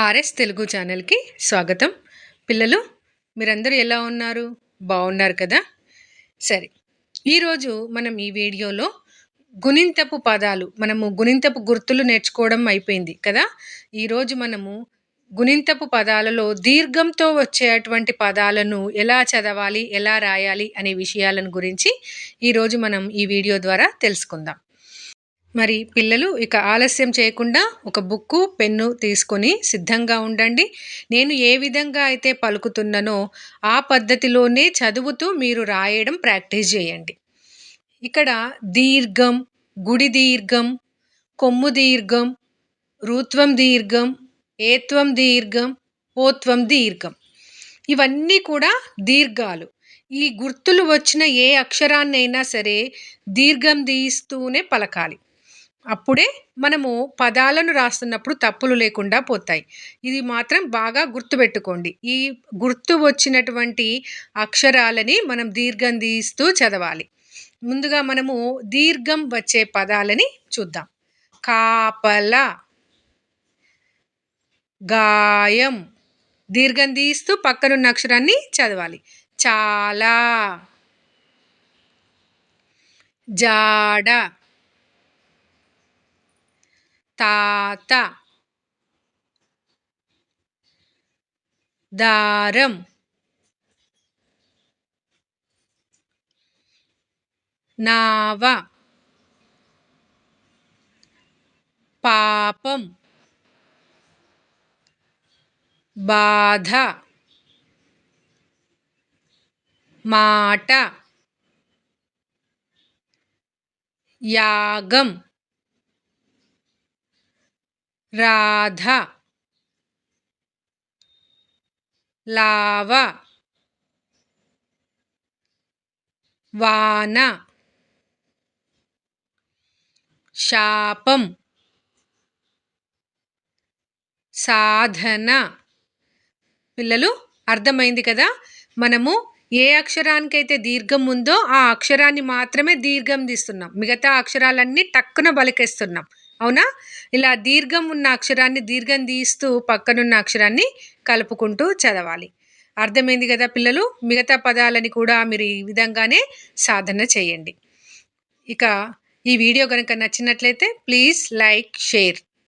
RS Telugu ఛానల్కి స్వాగతం. పిల్లలు మీరందరూ ఎలా ఉన్నారు? బాగున్నారు కదా? సరే ఈరోజు మనం ఈ వీడియోలో గుణింతపు పదాలు మనము గుణింతపు గుర్తులు నేర్చుకోవడం అయిపోయింది కదా? ఈరోజు మనము గుణింతపు పదాలలో దీర్ఘంతో వచ్చేటువంటి పదాలను ఎలా చదవాలి ఎలా రాయాలి అనే విషయాలను గురించి ఈరోజు మనం ఈ వీడియో ద్వారా తెలుసుకుందాం. మరి పిల్లలు ఇక ఆలస్యం చేయకుండా ఒక బుక్కు పెన్ను తీసుకొని సిద్ధంగా ఉండండి. నేను ఏ విధంగా అయితే పలుకుతున్నానో ఆ పద్ధతిలోనే చదువుతూ మీరు రాయడం ప్రాక్టీస్ చేయండి. ఇక్కడ దీర్ఘం గుడి దీర్ఘం కొమ్ము దీర్ఘం రుత్వం దీర్ఘం ఏత్వం దీర్ఘం ఓత్వం దీర్ఘం. ఇవన్నీ కూడా దీర్ఘాలు. ఈ గుర్తులు వచ్చిన ఏ అక్షరాన్నైనా సరే దీర్ఘం తీస్తూనే పలకాలి. అప్పుడే మనము పదాలను రాస్తున్నప్పుడు తప్పులు లేకుండా పోతాయి. ఇది మాత్రం బాగా గుర్తుపెట్టుకోండి. ఈ గుర్తు వచ్చినటువంటి అక్షరాలని మనం దీర్ఘం తీస్తూ చదవాలి. ముందుగా మనము దీర్ఘం వచ్చే పదాలని చూద్దాం. కాపల గాయం. దీర్ఘం తీస్తూ పక్కనున్న అక్షరాన్ని చదవాలి. చాలా జాడ. తాత దారం నావ పాపం బాధ మాట యాగం రాధ. లావ. వాన. శాపం. సాధన. పిల్లలు అర్థమైంది కదా? మనము ఏ అక్షరానికైతే దీర్ఘం ఉందో ఆ అక్షరాన్ని మాత్రమే దీర్ఘం తీస్తున్నాం. మిగతా అక్షరాలన్నీ టక్కున బలికేస్తున్నాం. అవునా? ఇలా దీర్ఘం ఉన్న అక్షరాన్ని దీర్ఘం తీస్తూ పక్కనున్న అక్షరాన్ని కలుపుకుంటూ చదవాలి. అర్థమైంది కదా పిల్లలు? మిగతా పదాలని కూడా మీరు ఈ విధంగానే సాధన చేయండి. ఇక ఈ వీడియో కనుక నచ్చినట్లయితే ప్లీజ్ లైక్ షేర్.